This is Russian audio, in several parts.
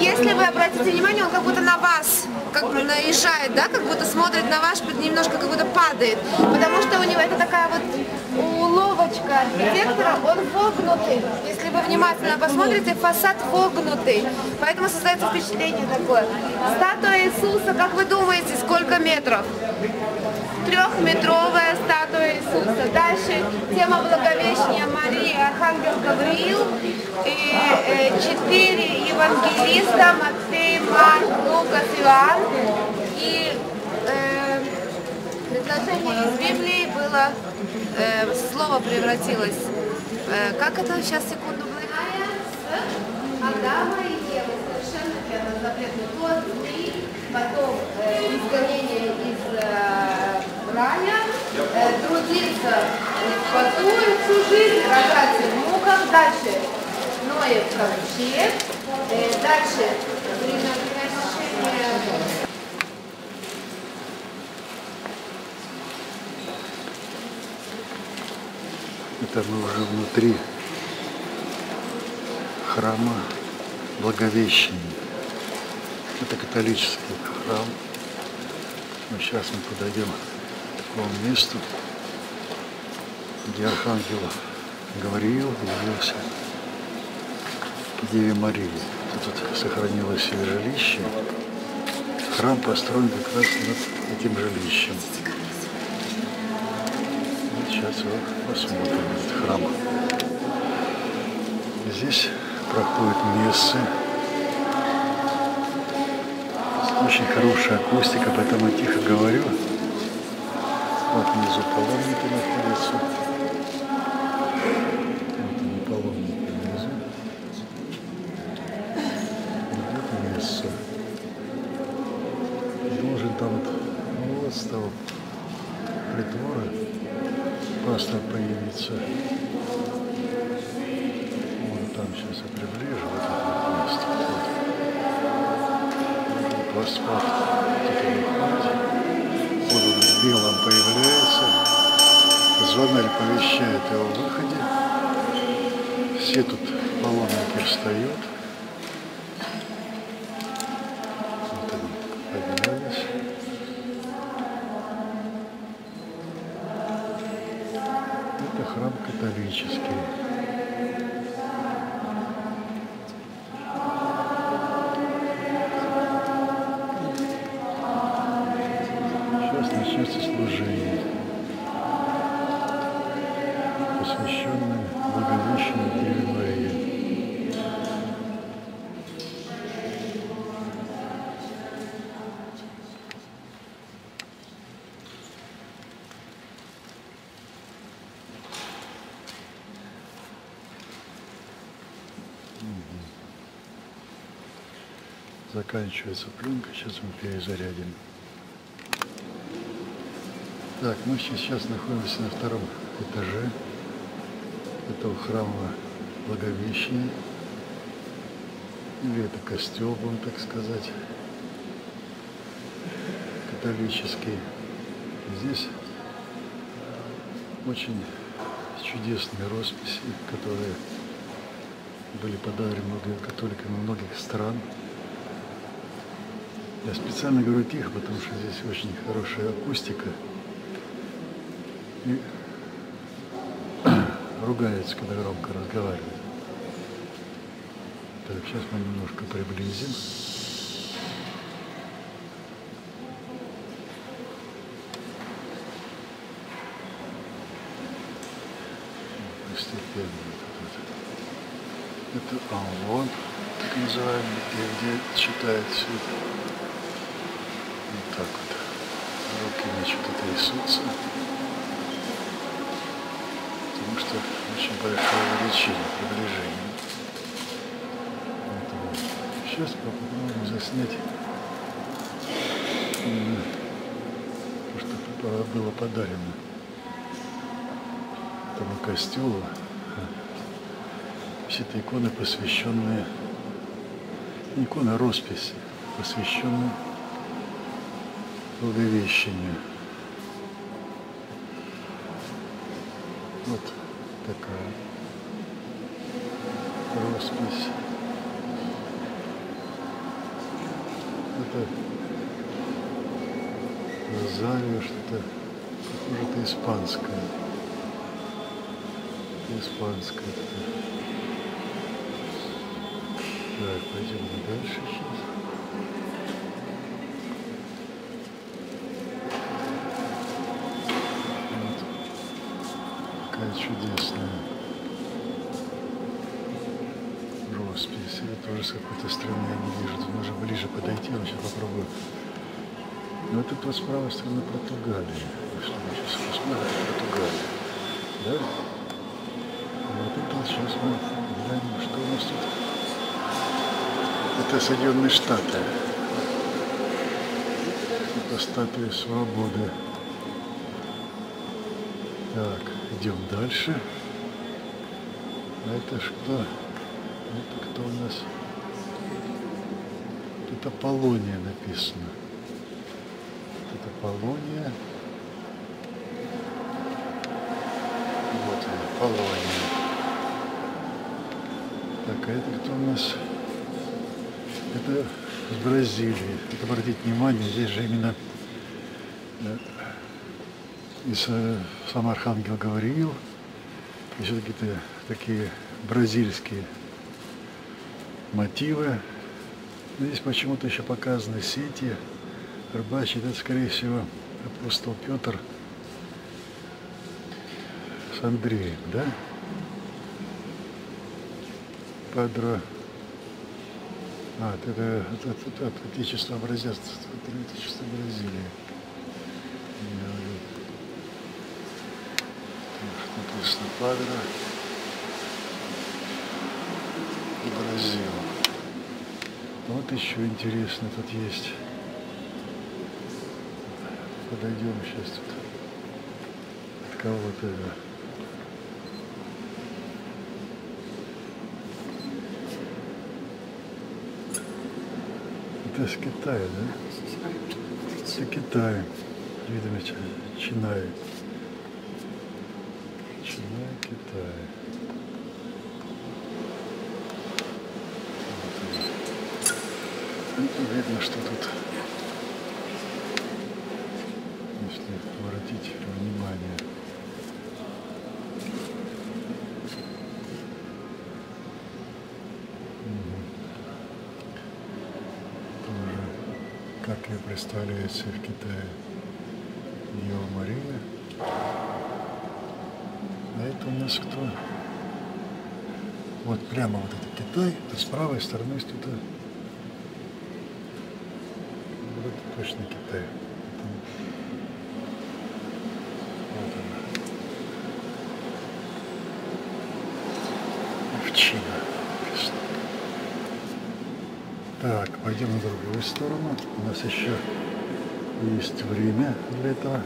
если вы обратите внимание, он как будто на вас как бы наезжает, да, как будто смотрит на ваш, немножко как будто падает. Потому что у него это такая вот уловочка архитектора, он вогнутый. Если вы внимательно посмотрите, фасад вогнутый. Поэтому создается впечатление такое. Статуя Иисуса, как вы думаете, сколько метров? Трехметровая статуя Иисуса. Дальше тема Благовещения Марии, Архангел Гавриил. И э, четыре евангелиста, Матфей, Марк, Лукас, Иоанн. И э, предложение из Библии было, э, слово превратилось, как это сейчас, секунду, Адама и Евы, совершенно верно, плод, потом э, рая, э, трудиться в поту всю жизнь, рожать в муках, дальше Ноев ковчег, э, дальше приношение Это мы уже внутри храма Благовещения. Это католический храм. Но сейчас мы подойдем такому месту, где Архангел Гавриил явился Деве Марии. Тут сохранилось ее жилище. Храм построен как раз над этим жилищем. Вот сейчас его посмотрим, этот храм. Здесь проходят мессы. Очень хорошая акустика, поэтому я тихо говорю. Вот внизу паломники находятся. Вот они паломники внизу. Идет месса. Должен там вот, ну, вот с того притвора пастор появится. Вот там сейчас я приближу, вот это место. Вот. Паспорт тут белом появляется. Звонарь повещает о его выходе. Все тут паломники встают. Вот они поднялись. Это храм католический. Заканчивается пленка, сейчас мы перезарядим. Так, мы сейчас находимся на втором этаже этого храма Благовещения. Или это костел, будем так сказать, католический. Здесь очень чудесные росписи, которые были подарены многими католиками многих стран. Я специально говорю тихо, потому что здесь очень хорошая акустика. И ругаются, когда громко разговаривают. Так, сейчас мы немножко приблизим. Постепенно. вот Это Аллон, так называемый, где, где читает все это. Вот так вот. Руки, значит, это Иисуса. Потому что очень большое увеличение, приближение. Вот. Сейчас попробуем заснять м, то, что было подарено этому костелу. Все это иконы, посвященные, иконы, росписи, посвященные Благовещению. Вот такая роспись. что-то Розарио, что-то похоже, это испанское. Это испанское. Это. Так, пойдем дальше сейчас. Чудесная роспись. Это тоже с какой-то страны я не вижу. Тут нужно ближе подойти, я сейчас попробую. Ну, это вот с правой стороны Португалии. Если мы сейчас посмотрим, Португалия. Да? Вот это сейчас мы глянем, что у нас тут. Это Соединенные Штаты. Это статуя свободы. Так, идем дальше. А это что? Это кто у нас? Тут Аполлония написано. Это Полония. Вот она, Полония. Так, а это кто у нас? Это с Бразилии. Обратите внимание, здесь же именно э, из сам Архангел говорил, и все-таки такие бразильские мотивы. Здесь почему-то еще показаны сети, рыбачит, это, скорее всего, апостол Петр с Андреем, да? Падро. А, это, это, это, это Отечество образец, это Отечество Бразилии. Падро и Бразил. Вот еще интересно тут есть подойдем сейчас тут от кого-то это. Это с Китая, да? Это Китай. Видимо, Чинай. Чинай, Китай. Вот. Видно, что тут если обратить внимание. Тоже, как ее представляет себе в Китае Ева Мария. А это у нас кто? Вот прямо вот это Китай, то с правой стороны что-то вот точно Китай. Овчина. Так, пойдем на другую сторону. У нас еще есть время для этого.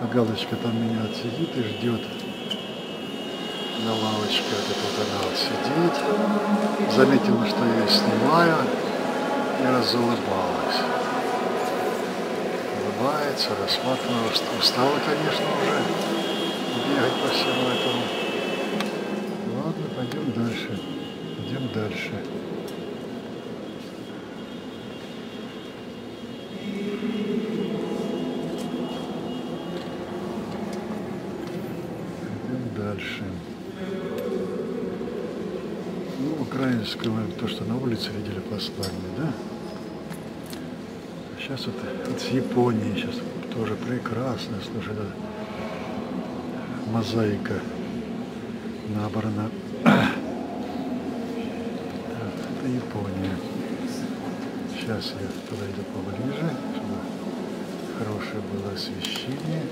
А галочка там меня отсидит и ждет. На лавочке вот эта вот сидит. Заметила, что я снимаю и разулыбалась. Улыбается, рассматривала, что устала, конечно, уже бегать по всему этому. Ладно, пойдем дальше. Идем дальше. Идем дальше. Ну, украинского, то, что на улице видели послание, да? Сейчас вот, вот с Японии, сейчас тоже прекрасно, слушай, это мозаика набрана. Это Япония. Сейчас я подойду поближе, чтобы хорошее было освещение.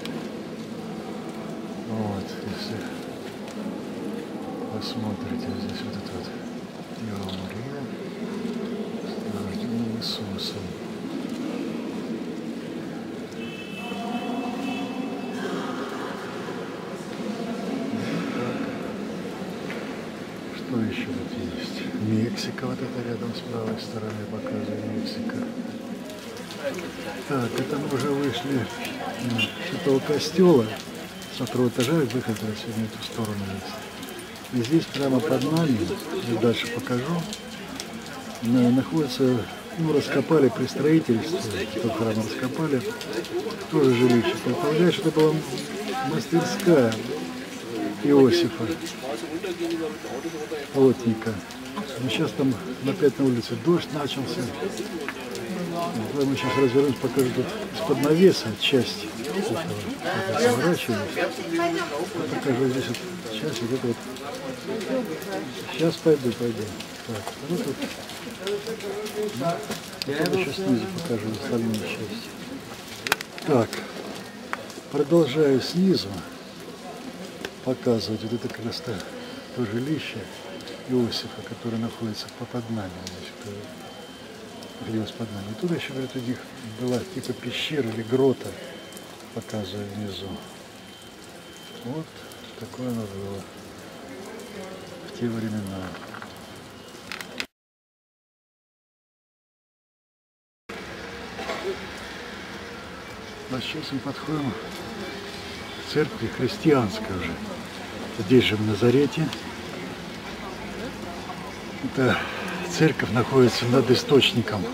Вот, если посмотрите здесь вот это вот Дева Мария с рожденным Иисусом. Что еще тут есть? Мексика вот это рядом с правой стороны показывает Мексика. Так, это мы уже вышли с этого костела, с второго этажа, выход отсюда на эту сторону есть. И здесь прямо под нами, я дальше покажу, на- находится Ну, раскопали при строительстве, тот храм раскопали, тоже жилище. Предполагаю, что это была мастерская Иосифа, плотника. Но сейчас там опять на улице дождь начался. Мы сейчас развернемся, покажу тут из-под навеса часть этого. Вот. Покажу здесь вот часть вот это вот. Сейчас пойду, пойду. Так, ну тут. Ну, я сейчас снизу покажу остальные части. Так, продолжаю снизу показывать вот это как раз то, жилище Иосифа, которое находится под нами. Значит, находилось под нами. И тут еще, говорят, у них была типа пещера или грота, показываю внизу. Вот такое оно было в те времена. А сейчас мы подходим к церкви христианской уже. Здесь же в Назарете. Это церковь находится над источником,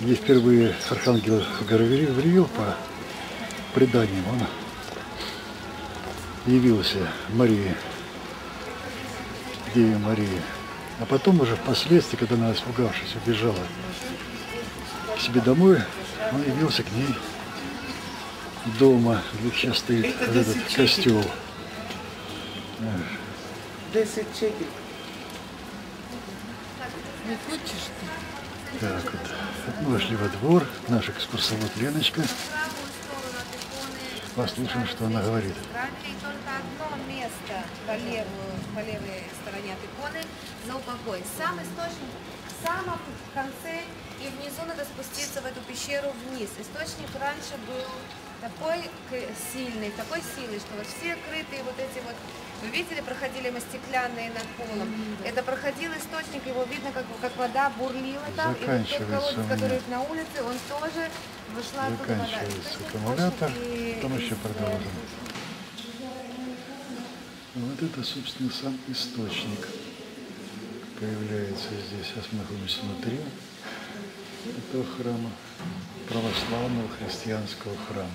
где впервые архангел Гавриил по преданиям он явился Марии, Деве Марии. А потом уже впоследствии, когда она, испугавшись, убежала к себе домой, он явился к ней дома, где сейчас стоит этот костел. 10 чеків. Не хочешь ты? Так вот, мы вошли во двор, наш экскурсовод Леночка. Послушаем, что она говорит. и только одно место по, левую, по левой стороне от иконы за упокой. Сам источник в самом конце и внизу надо спуститься в эту пещеру вниз. Источник раньше был такой сильный, такой силой, что вот все крытые вот эти вот, вы видели, проходили мы стеклянные над полом. Это проходил источник, его видно, как, как вода бурлила там. И вот тот колодец, который на улице, он тоже вышла оттуда вода. Заканчивается аккумулятор, и- потом еще продолжим. Вот это, собственно, сам источник появляется здесь. Сейчас мы находимся внутри этого храма, православного христианского храма.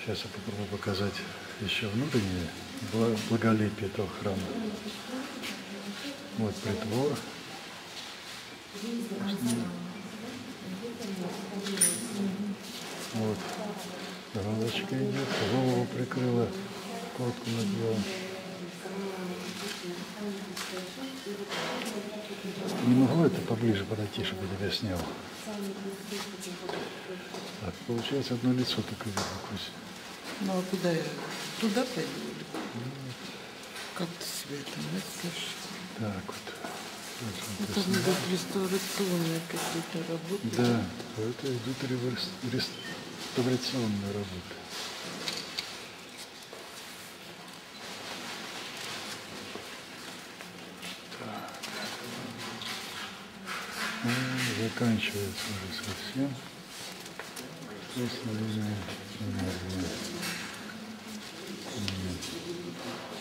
Сейчас я попробую показать еще внутреннее бла- благолепие этого храма. Вот притвор. Вот. Галочка идет, голову прикрыла, куртку надела. Не могу это поближе подойти, чтобы тебя снял. Так, получается одно лицо только видно. Ну а куда я? Туда пойду? Как ты себе это мыслишь? Так вот. Вот Это тут надо реставрационные какие-то работы. Да, это идут реставрационные работы. Так. Ну, заканчивается уже совсем. Основная энергия. М. Иконы.